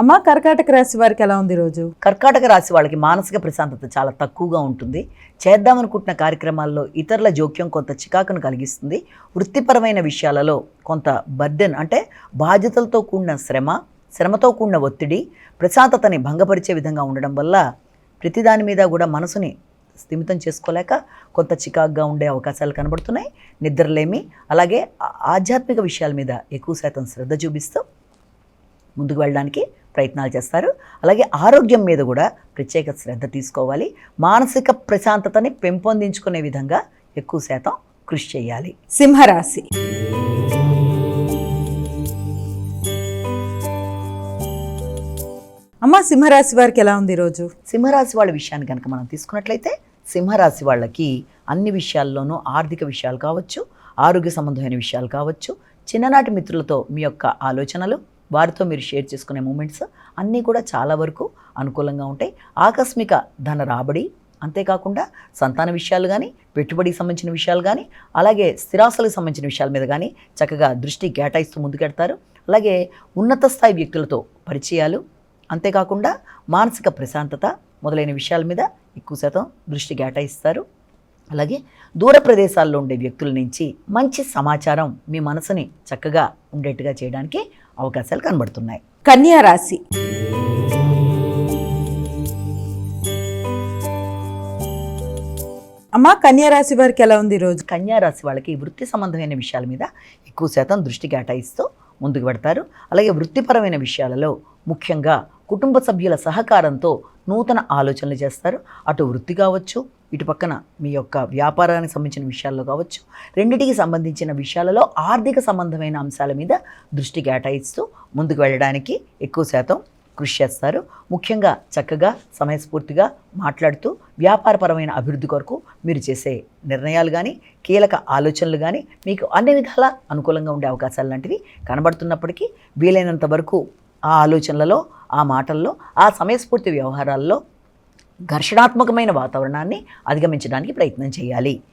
అమ్మ కర్కాటక రాశి వారికి ఎలా ఉంది రోజు? కర్కాటక రాశి వాళ్ళకి మానసిక ప్రశాంతత చాలా తక్కువగా ఉంటుంది. చేద్దామనుకుంటున్న కార్యక్రమాల్లో ఇతరుల జోక్యం కొంత చికాకును కలిగిస్తుంది. వృత్తిపరమైన విషయాలలో కొంత బర్డెన్ అంటే బాధ్యతలతో కూడిన శ్రమ శ్రమతో కూడిన ఒత్తిడి ప్రశాంతతని భంగపరిచే విధంగా ఉండడం వల్ల ప్రతిదాని మీద కూడా మనసుని స్థిమితం చేసుకోలేక కొంత చికాకుగా ఉండే అవకాశాలు కనబడుతున్నాయి. నిద్రలేమి అలాగే ఆధ్యాత్మిక విషయాల మీద ఎక్కువ శాతం శ్రద్ధ చూపిస్తూ ముందుకు వెళ్ళడానికి ప్రయత్నాలు చేస్తారు. అలాగే ఆరోగ్యం మీద కూడా ప్రత్యేక శ్రద్ధ తీసుకోవాలి. మానసిక ప్రశాంతతని పెంపొందించుకునే విధంగా ఎక్కువ శాతం కృషి చేయాలి. సింహరాశి. అమ్మ సింహరాశి వారికి ఎలా ఉంది రోజు సింహరాశి వాళ్ళ విషయాన్ని కనుక మనం తీసుకున్నట్లయితే సింహరాశి వాళ్ళకి అన్ని విషయాల్లోనూ ఆర్థిక విషయాలు కావచ్చు ఆరోగ్య సంబంధమైన విషయాలు కావచ్చు చిన్ననాటి మిత్రులతో మీ యొక్క ఆలోచనలు వారితో మీరు షేర్ చేసుకునే మూమెంట్స్ అన్నీ కూడా చాలా వరకు అనుకూలంగా ఉంటాయి. ఆకస్మిక ధన రాబడి అంతేకాకుండా సంతాన విషయాలు కానీ పెట్టుబడికి సంబంధించిన విషయాలు కానీ అలాగే స్థిరాస్తులకు సంబంధించిన విషయాల మీద కానీ చక్కగా దృష్టి కేటాయిస్తూ ముందుకెడతారు. అలాగే ఉన్నత స్థాయి వ్యక్తులతో పరిచయాలు అంతేకాకుండా మానసిక ప్రశాంతత మొదలైన విషయాల మీద ఎక్కువ శాతం దృష్టి కేటాయిస్తారు. అలాగే దూర ప్రదేశాల్లో ఉండే వ్యక్తుల నుంచి మంచి సమాచారం మీ మనసుని చక్కగా ఉండేట్టుగా చేయడానికి అవకాశాలు కనబడుతున్నాయి. కన్యా రాశి. అమ్మ కన్యా రాశి వారికి ఎలా ఉంది రోజు? కన్యా రాశి వాళ్ళకి వృత్తి సంబంధమైన విషయాల మీద ఎక్కువ శాతం దృష్టి కేటాయిస్తూ ముందుకు పెడతారు. అలాగే వృత్తిపరమైన విషయాలలో ముఖ్యంగా కుటుంబ సభ్యుల సహకారంతో నూతన ఆలోచనలు చేస్తారు. అటు వృత్తి కావచ్చు ఇటు పక్కన మీ యొక్క వ్యాపారానికి సంబంధించిన విషయాల్లో కావచ్చు రెండిటికి సంబంధించిన విషయాలలో ఆర్థిక సంబంధమైన అంశాల మీద దృష్టి కేటాయిస్తూ ముందుకు వెళ్ళడానికి ఎక్కువ శాతం కృషి చేస్తారు. ముఖ్యంగా చక్కగా సమయస్ఫూర్తిగా మాట్లాడుతూ వ్యాపారపరమైన అభివృద్ధి కొరకు మీరు చేసే నిర్ణయాలు కానీ కీలక ఆలోచనలు కానీ మీకు అన్ని విధాల అనుకూలంగా ఉండే అవకాశాలు లాంటివి కనబడుతున్నప్పటికీ వీలైనంత వరకు ఆ ఆలోచనలలో ఆ మాటల్లో ఆ సమయస్ఫూర్తి వ్యవహారాల్లో ఘర్షణాత్మకమైన వాతావరణాన్ని అధిగమించడానికి ప్రయత్నం చేయాలి.